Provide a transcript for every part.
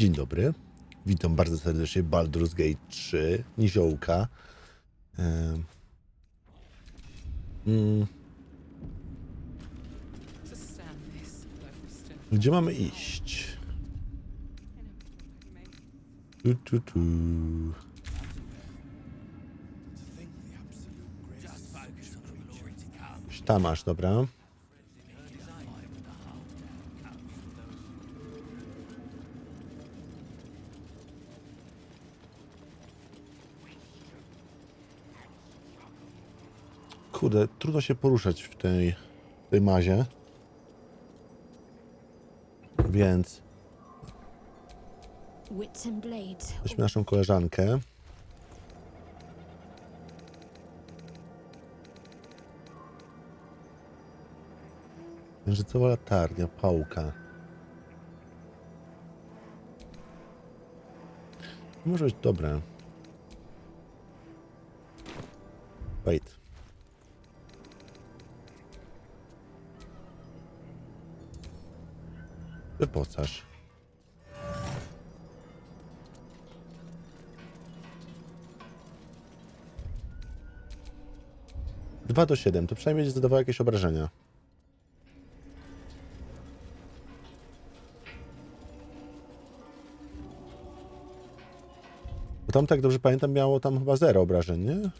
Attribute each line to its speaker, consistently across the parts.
Speaker 1: Dzień dobry. Witam bardzo serdecznie. Baldur's Gate 3. Niziołka. Mm,
Speaker 2: to
Speaker 1: gdzie mamy iść? Tu, tu, tu. Tam masz, dobra. Kurde, trudno się poruszać w tej, w tej mazie. Więc weźmy naszą koleżankę. Księżycowa latarnia, pałka. Może być dobre. Wypocasz. Dwa do siedem, to przynajmniej zadawało jakieś obrażenia. Bo tam, tak dobrze pamiętam, miało tam chyba zero obrażeń, nie?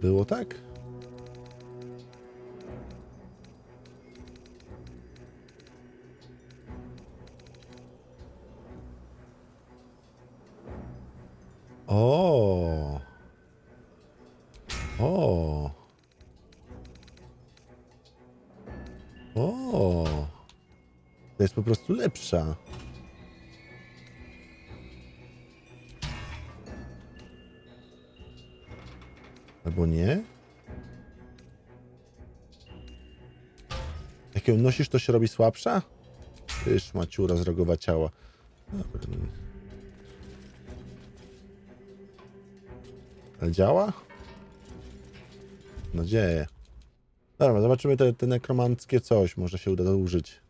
Speaker 1: Było tak? O. O. O. To jest po prostu lepsza. Albo nie? Jak ją nosisz, to się robi słabsza? Tyż maciura z rogowa ciała. Dobra. Ale działa? Nadzieję. Dobra, zobaczymy te, te nekromanckie coś. Może się uda użyć.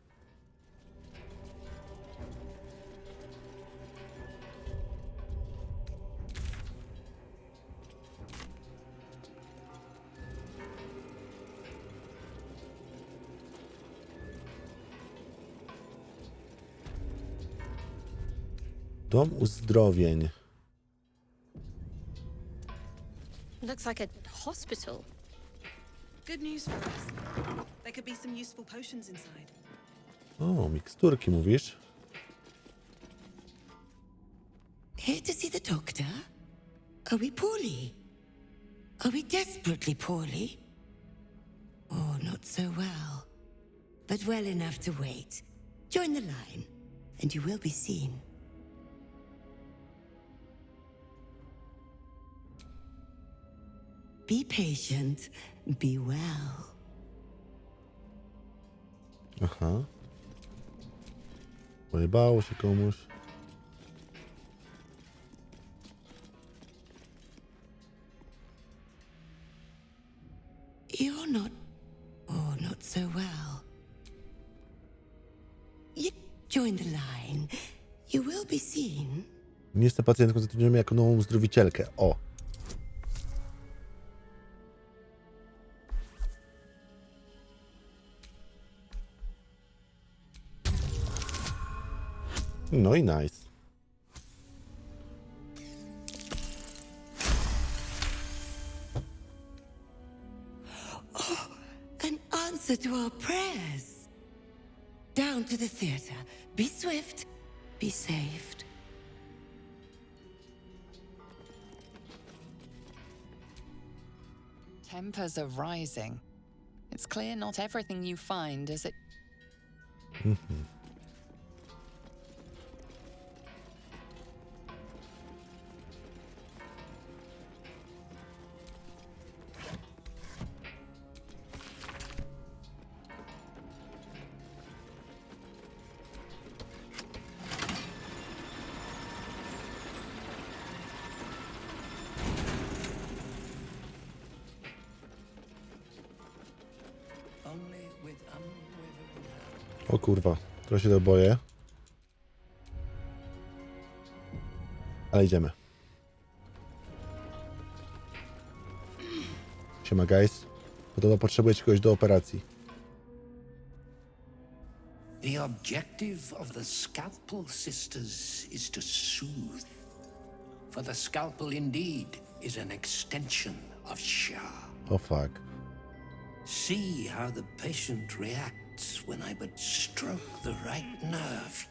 Speaker 1: Dom uzdrowień.
Speaker 3: Looks like a hospital.
Speaker 4: Good news for us. There could be some useful potions inside.
Speaker 1: O, miksturki mówisz?
Speaker 5: Here to see the doctor? Are we poorly? Are we desperately poorly? Oh, not so well. But well enough to wait. Join the line, and you will be seen. Be patient, be well.
Speaker 1: Aha. Pojebało się komuś.
Speaker 5: You're not. Oh, not so well. You join the line. You will be seen.
Speaker 1: Nie jestem pacjentką, zatrudniamy jako nową uzdrowicielkę. O. No i nice.
Speaker 5: Oh, an answer to our prayers. Down to the theater. Be swift, be saved.
Speaker 2: Tempers are rising. It's clear not everything you find is it.
Speaker 1: O kurwa, trochę się to boję. Ale idziemy. Siema guys. Podobno potrzebujecie kogoś do operacji.
Speaker 6: The objective of the Scalpel Sisters is to soothe. For the scalpel indeed is an extension of Shah.
Speaker 1: O fuck.
Speaker 6: See how the patient reacts when I but stroke the right nerve.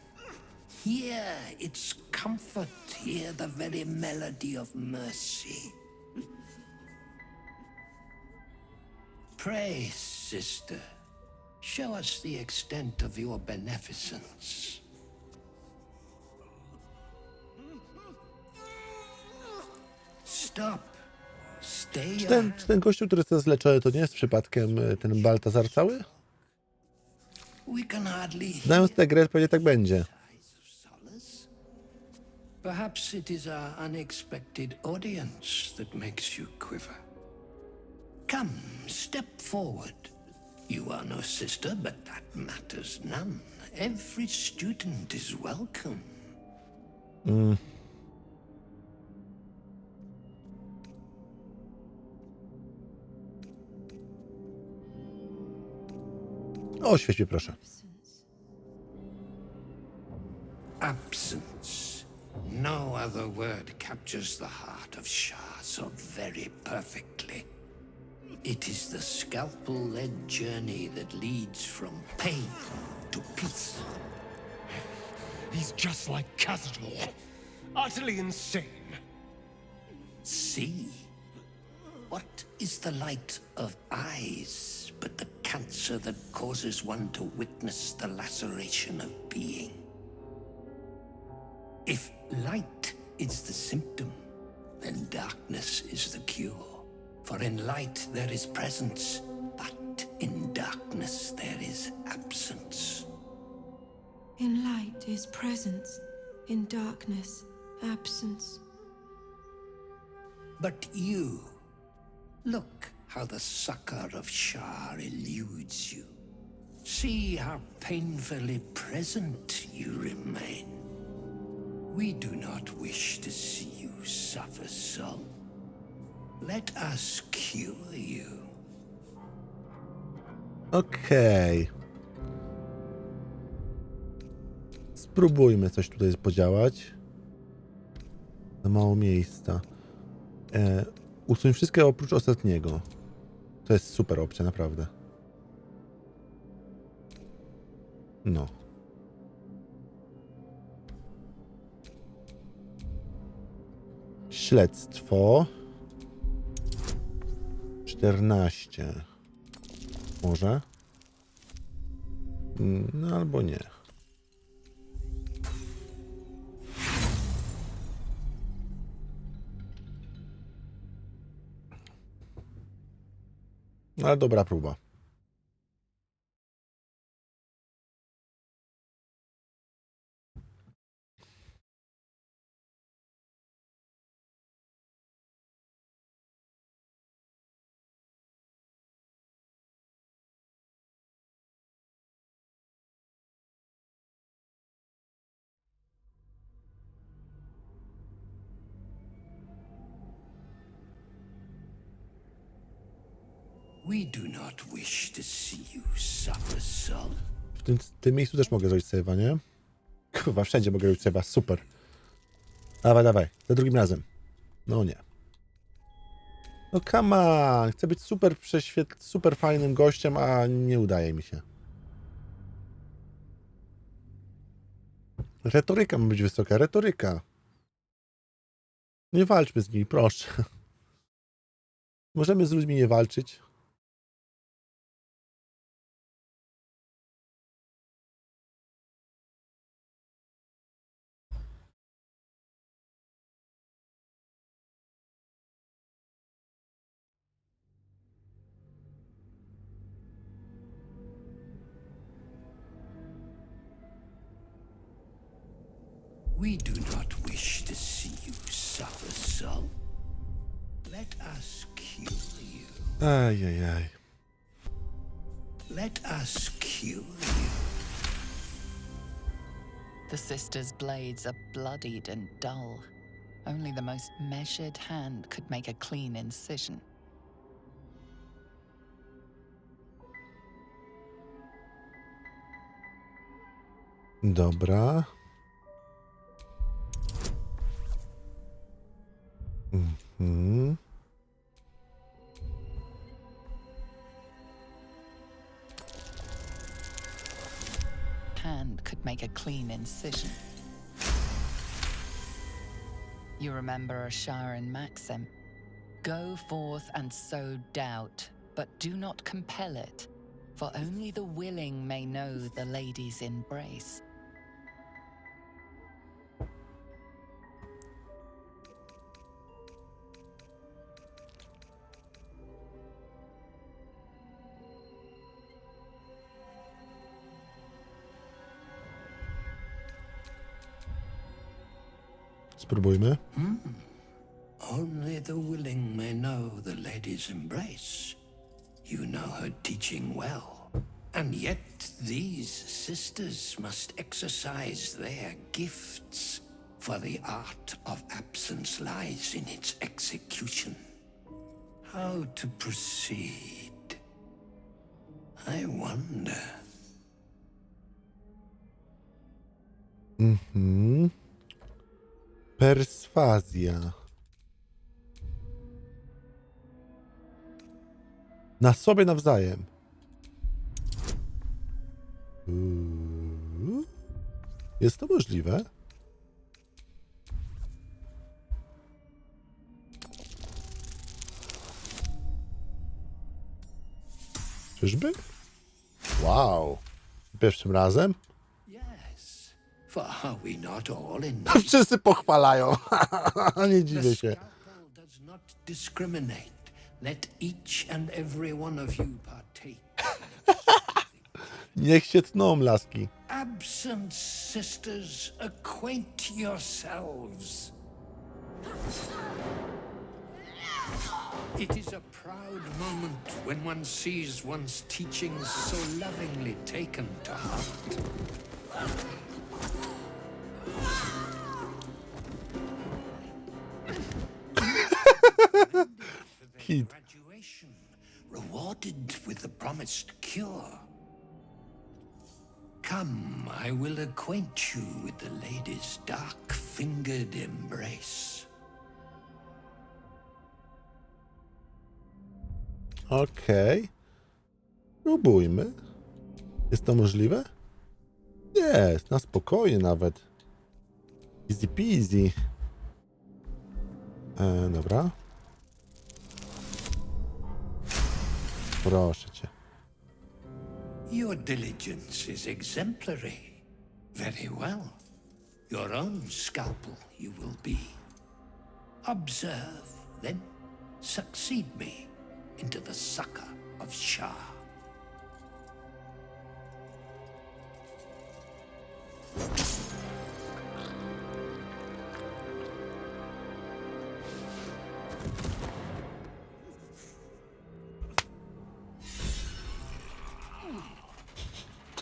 Speaker 6: Hear its comfort, hear the very melody of mercy. Pray, sister, show us the extent of your beneficence. Stop. Stay
Speaker 1: Czy ten, czy ten gościu, który jest teraz leczony, to nie jest przypadkiem y, ten Baltazar cały? Znając tę grę, pewnie tak będzie.
Speaker 6: Perhaps it is our unexpected audience that makes you quiver. Come, step forward. You are no sister, but that matters none. Every student is welcome.
Speaker 1: O, świeć mnie proszę.
Speaker 6: Absence. No other word captures the heart of Shah so very perfectly. It is the scalpel led journey that leads from pain to peace.
Speaker 7: He's just like Cazador. Utterly insane.
Speaker 6: See? What is the light of eyes but the cancer that causes one to witness the laceration of being? If light is the symptom, then darkness is the cure. For in light there is presence, but in darkness there is absence.
Speaker 8: In light is presence, in darkness, absence.
Speaker 6: But you, look how the succor of Shar eludes you. See how painfully present you remain. We do not wish to see you suffer so. Let us cure you.
Speaker 1: Okej. Spróbujmy coś tutaj podziałać. Za mało miejsca. E, usuń wszystkie oprócz ostatniego. To jest super opcja, naprawdę. No. Śledztwo. 14. Może? Mm, No albo nie. Ale dobra próba. Tym, miejscu też mogę zrobić save'a, nie? Kurwa, wszędzie mogę robić save'a, super. Dawaj, dawaj, za drugim razem. No nie. No come on, chcę być super przeświet... super fajnym gościem, a nie udaje mi się. Retoryka ma być wysoka, retoryka. Nie walczmy z nimi, proszę. Możemy z ludźmi nie walczyć.
Speaker 6: Let us cure you.
Speaker 2: The sisters' blades are bloodied and dull, Only the most measured hand could make a clean incision.
Speaker 1: Dobra. Mhm.
Speaker 2: Make a clean incision. You remember Asharan maxim Go forth and sow doubt, but do not compel it, for only the willing may know the lady's embrace.
Speaker 1: Spróbujmy.
Speaker 6: Only the willing may know the lady's embrace. You know her teaching well. And yet these sisters must exercise their gifts, for the art of absence lies in its execution. How to proceed? I wonder.
Speaker 1: Mhm. Perswazja. Na sobie nawzajem. Jest to możliwe? Czyżby? Wow. Pierwszym razem?
Speaker 6: For are we not all in
Speaker 1: Wszyscy pochwalają. Nie
Speaker 6: The
Speaker 1: dziwię się.
Speaker 6: scalpel does not discriminate. Let each and every one of you partake.
Speaker 1: Niech się tną, laski.
Speaker 6: Absent sisters, acquaint yourselves. It is a proud moment when one sees one's teachings so lovingly taken to heart.
Speaker 1: Hit.
Speaker 6: Graduation, rewarded with the promised cure. Come, I will acquaint you with the lady's dark fingered embrace.
Speaker 1: Okej. Próbujmy. Jest to możliwe? Jest, na spokojnie nawet. Easy peasy. E, dobra. Proszę cię.
Speaker 6: Your diligence is exemplary. Very well. Your own scalpel you will be. Observe, then succeed me into the succor of Shah.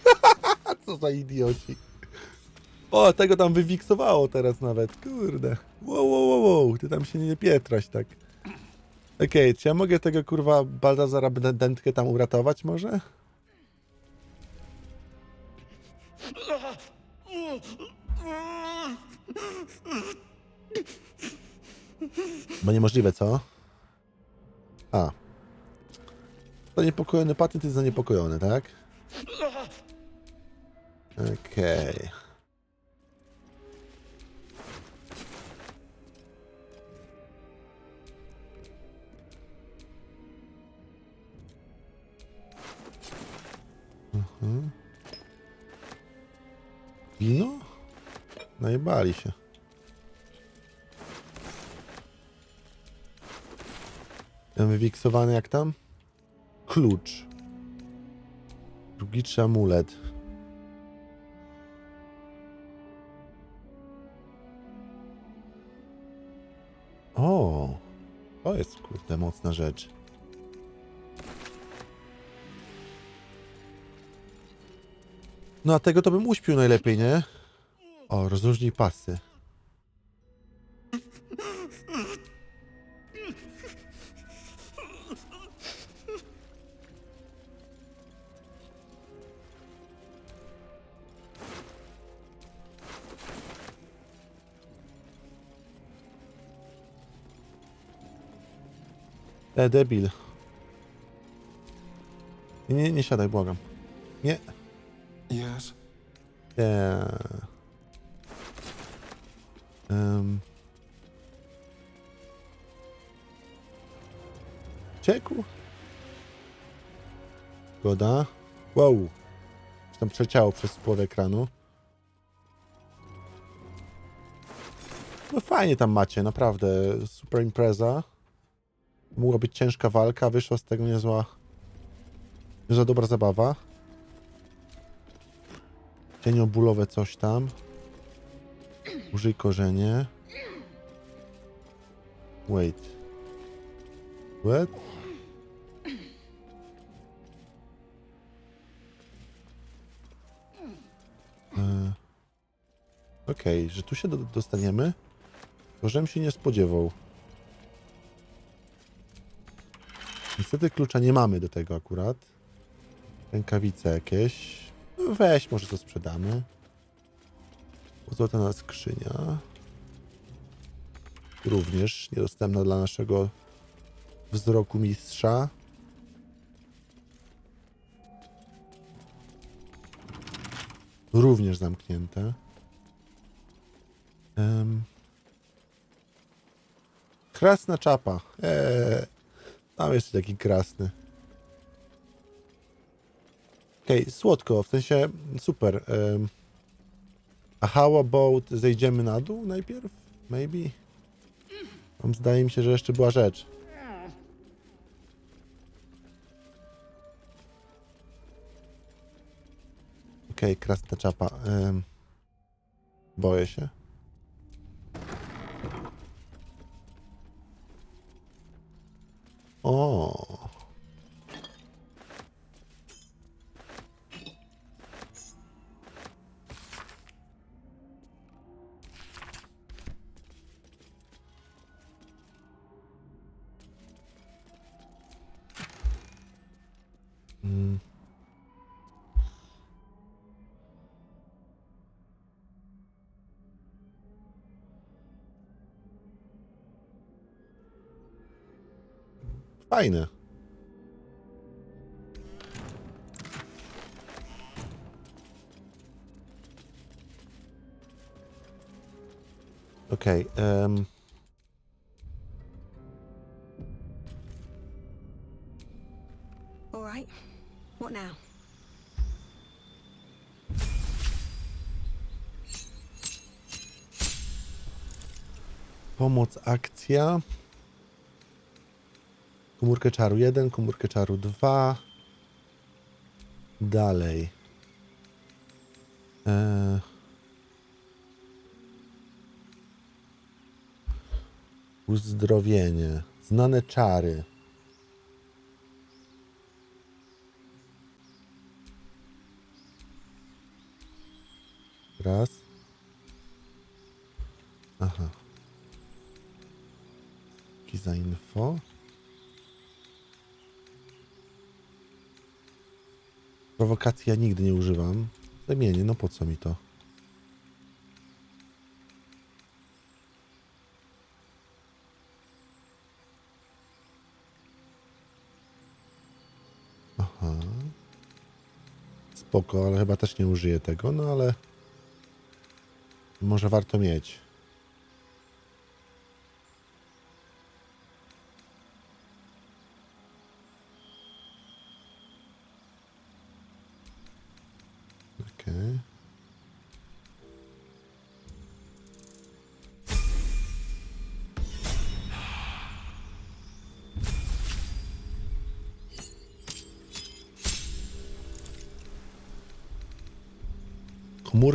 Speaker 1: Co za idioci. O, tego tam wywiksowało teraz nawet. Kurde. Wow, wow, wow, wow. Ty tam się nie pietraś tak. Okej, czy ja mogę tego kurwa Baldazara dętkę tam uratować może? Bo niemożliwe, co? A. Zaniepokojony patent jest zaniepokojony, tak? Okej. Mhm. Wino? Najebali się. Wywiksowany jak tam? Klucz. Drugiczy amulet. O, to jest kurde mocna rzecz. No a tego to bym uśpił najlepiej, nie? O, rozróżnij pasy. E, debil. Nie, nie, nie siadaj, błagam. Nie.
Speaker 7: Yes.
Speaker 1: Nie. Um. Ciekł. Zgoda. Wow. Czy tam przeciało przez połowę ekranu. No fajnie tam macie, naprawdę. Super impreza. Mogła być ciężka walka, wyszła z tego niezła, niezła dobra zabawa. Cieniobólowe coś tam. Użyj korzenie. Wait. What? E, Okej, że tu się do, dostaniemy. To żem się nie spodziewał. Niestety klucza nie mamy do tego akurat. Rękawice jakieś. No Weź, może to sprzedamy. Złotana skrzynia. Również niedostępna dla naszego wzroku mistrza. Również zamknięte. Um. Krasna czapa. Eee, tam jest taki krasny. Okej, słodko, w sensie super. Um, a how about zejdziemy na dół najpierw? Maybe? Tam zdaje mi się, że jeszcze była rzecz. Okej, krasna czapa. Um, boję się. O. Fajne. Okej. em.
Speaker 3: All right. What now?
Speaker 1: Pomoc akcja. Komórkę czaru 1, komórkę czaru 2. Dalej. Eee. Uzdrowienie. Znane czary. Raz. Aha. Jaki za info? Prowokacji ja nigdy nie używam. Zamienię, no po co mi to? Aha. Spoko, ale chyba też nie użyję tego, no ale może warto mieć.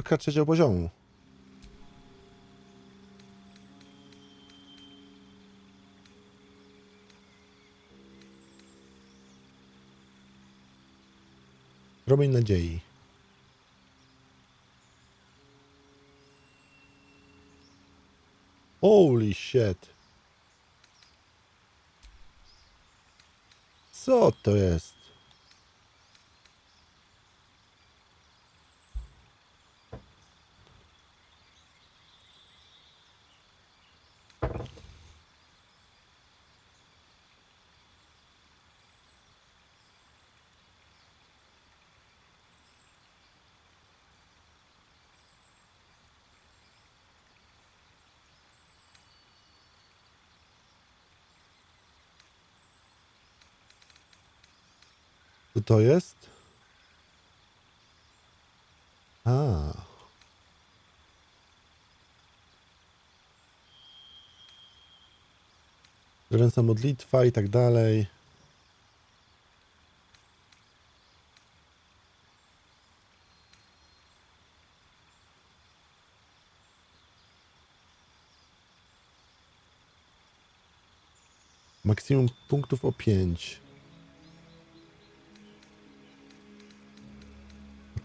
Speaker 1: Komórka trzeciego poziomu. Promień nadziei. Holy shit. Co to jest? To jest? A. Dręca modlitwa i tak dalej. Maksimum punktów o 5.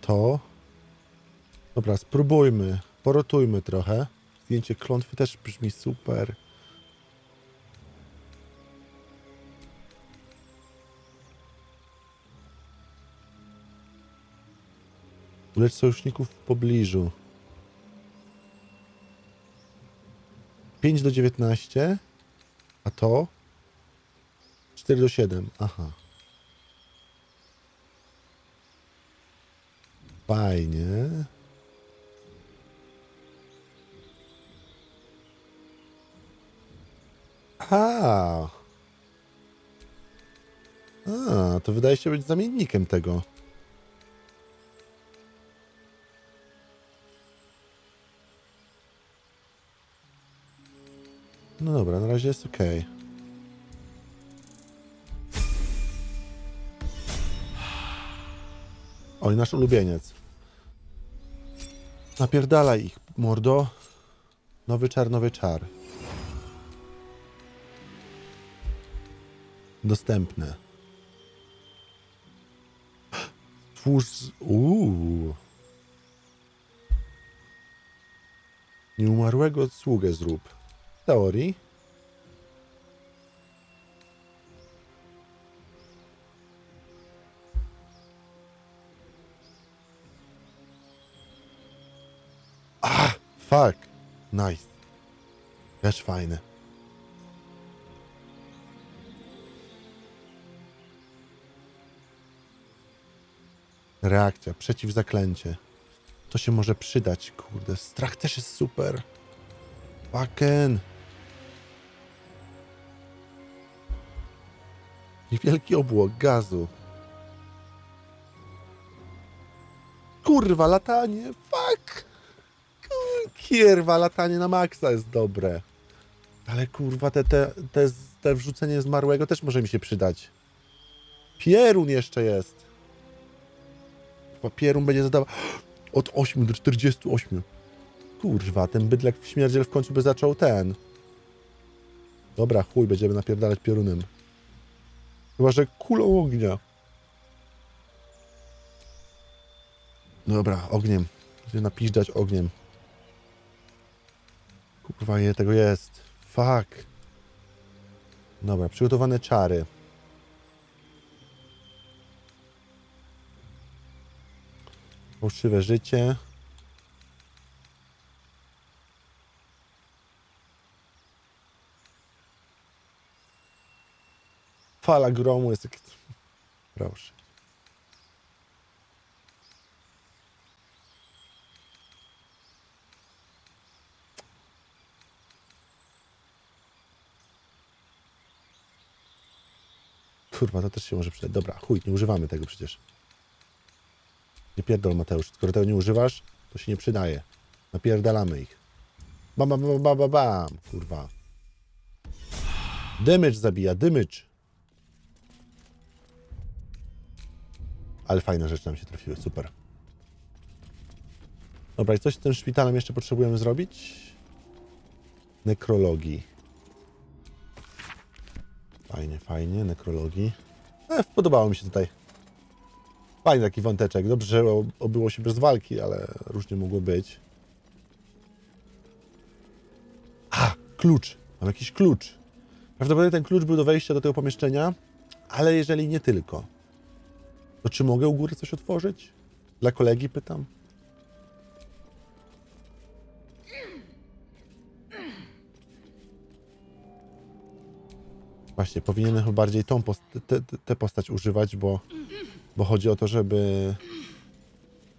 Speaker 1: To. Dobra, spróbujmy. Porotujmy trochę. Zdjęcie klątwy też brzmi super. Ulecz sojuszników w pobliżu. 5 do 19. A to? 4 do 7. Aha. Fajnie. A. A, to wydaje się być zamiennikiem tego. No dobra, na razie jest ok. Oj, nasz ulubieniec. Napierdalaj ich, mordo. Nowy czar, nowy czar. Dostępne. Twórz... Uuu. Nieumarłego sługę zrób. W teorii. Fuck. Nice. Też fajne. Reakcja, przeciwzaklęcie. To się może przydać, kurde. Strach też jest super. Fucking. Niewielki obłok gazu. Kurwa, latanie. Kierwa, latanie na maksa jest dobre. Ale kurwa, te, te, te, te wrzucenie zmarłego też może mi się przydać. Pierun jeszcze jest. Kurwa, Pierun będzie zadawał od 8 do 48. Kurwa, ten bydlak w śmierdziel w końcu by zaczął ten. Dobra, chuj, będziemy napierdalać piorunem. Chyba, że kulą ognia. Dobra, ogniem. Będziemy napiżdżać ogniem. Kurwa, tego jest. Fuck. Dobra, przygotowane czary. Fałszywe życie. Fala gromu jest. Proszę. Kurwa, to też się może przydać. Dobra, chuj, nie używamy tego przecież. Nie pierdol, Mateusz. Skoro tego nie używasz, to się nie przydaje. Napierdalamy ich. Bam, bam, bam, bam, bam. Kurwa. Damage zabija, damage. Ale fajne rzeczy nam się trafiły, super. Dobra, i coś z tym szpitalem jeszcze potrzebujemy zrobić? Nekrologii. Fajnie, fajnie, nekrologii. E, podobało mi się tutaj. Fajny taki wąteczek. Dobrze, że obyło się bez walki, ale różnie mogło być. A, klucz. Mam jakiś klucz. Prawdopodobnie ten klucz był do wejścia do tego pomieszczenia, ale jeżeli nie tylko, to czy mogę u góry coś otworzyć? Dla kolegi pytam. Właśnie, powinienem chyba bardziej tą post postać używać, bo, bo chodzi o to, żeby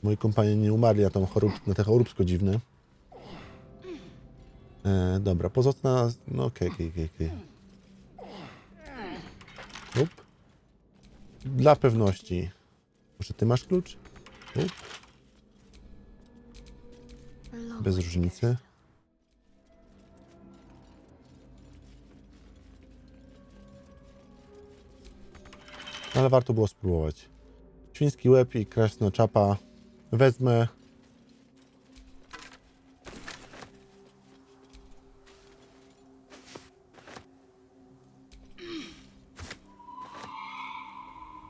Speaker 1: moi kompanie nie umarli na, tą chorób, na te choróbsko dziwne. E, dobra, pozostała... No okej, okej, okej, okej. Up. dla pewności. Może ty masz klucz? U, bez różnicy. Ale warto było spróbować. Świński łeb i krasno czapa wezmę.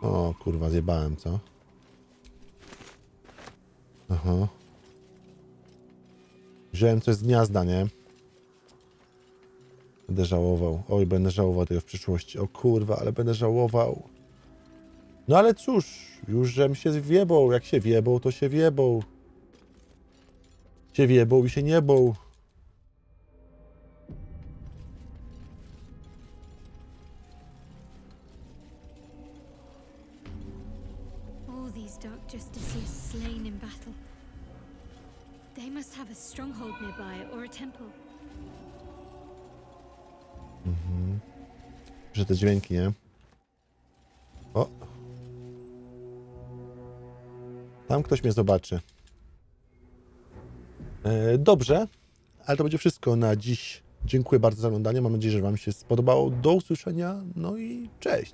Speaker 1: O kurwa, zjebałem, co? Aha. Wziąłem coś z gniazda, nie? Będę żałował. Oj, będę żałował tego w przyszłości. O kurwa, ale będę żałował. No ale cóż, już żem się wiebał. Jak się wiebał, to się wiebał. Się wiebał i się nie bał.
Speaker 9: All these Dark Justices slain in battle. They must have a stronghold nearby or a temple.
Speaker 1: Że te dźwięki, nie? O. Tam ktoś mnie zobaczy. E, dobrze, ale to będzie wszystko na dziś. Dziękuję bardzo za oglądanie. Mam nadzieję, że Wam się spodobało. Do usłyszenia. No i cześć.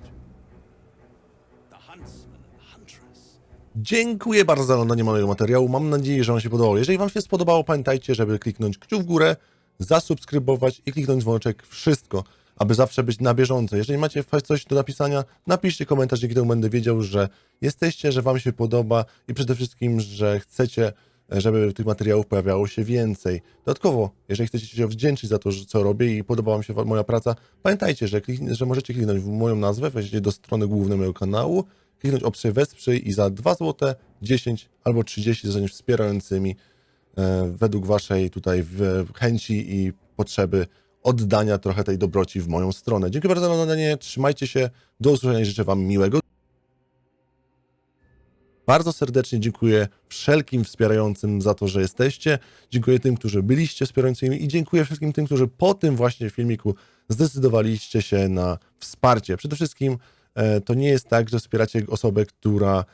Speaker 1: Dziękuję bardzo za oglądanie mojego materiału. Mam nadzieję, że Wam się podobało. Jeżeli Wam się spodobało, pamiętajcie, żeby kliknąć kciuk w górę, zasubskrybować i kliknąć dzwoneczek. Wszystko, aby zawsze być na bieżąco. Jeżeli macie coś do napisania, napiszcie komentarz, dzięki temu będę wiedział, że jesteście, że Wam się podoba i przede wszystkim, że chcecie, żeby tych materiałów pojawiało się więcej. Dodatkowo, jeżeli chcecie się wdzięczyć za to, co robię i podoba Wam się moja praca, pamiętajcie, że, klikn- że możecie kliknąć w moją nazwę, wejdziecie do strony głównej mojego kanału, kliknąć opcję wesprzyj i za 2 zł, 10 albo 30 zostaniesz wspierającymi e, według waszej tutaj chęci i potrzeby oddania trochę tej dobroci w moją stronę. Dziękuję bardzo za oglądanie, trzymajcie się, do usłyszenia i życzę wam miłego. Bardzo serdecznie dziękuję wszelkim wspierającym za to, że jesteście. Dziękuję tym, którzy byliście wspierającymi i dziękuję wszystkim tym, którzy po tym właśnie filmiku zdecydowaliście się na wsparcie. Przede wszystkim e, to nie jest tak, że wspieracie osobę, która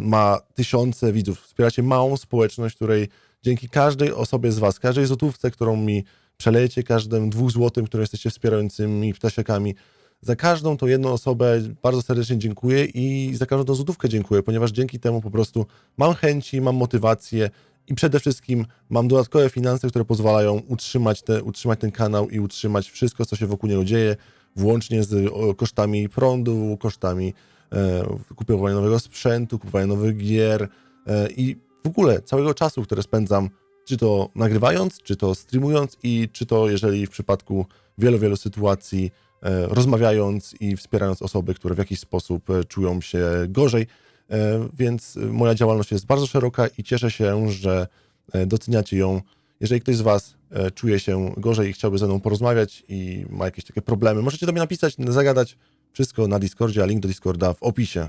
Speaker 1: ma tysiące widzów. Wspieracie małą społeczność, której dzięki każdej osobie z Was, każdej złotówce, którą mi przelejecie, każdym dwóch złotym, które jesteście wspierającymi ptasiakami, za każdą tą jedną osobę bardzo serdecznie dziękuję i za każdą tą złotówkę dziękuję, ponieważ dzięki temu po prostu mam chęci, mam motywację i przede wszystkim mam dodatkowe finanse, które pozwalają utrzymać, te, utrzymać ten kanał i utrzymać wszystko, co się wokół niego dzieje, włącznie z kosztami prądu, kosztami e, kupowania nowego sprzętu, kupowania nowych gier e, i w ogóle całego czasu, które spędzam, czy to nagrywając, czy to streamując i czy to jeżeli w przypadku wielu, wielu sytuacji e, rozmawiając i wspierając osoby, które w jakiś sposób e, czują się gorzej. E, Więc moja działalność jest bardzo szeroka i cieszę się, że doceniacie ją. Jeżeli ktoś z Was czuje się gorzej i chciałby ze mną porozmawiać i ma jakieś takie problemy, możecie do mnie napisać, zagadać wszystko na Discordzie, a link do Discorda w opisie.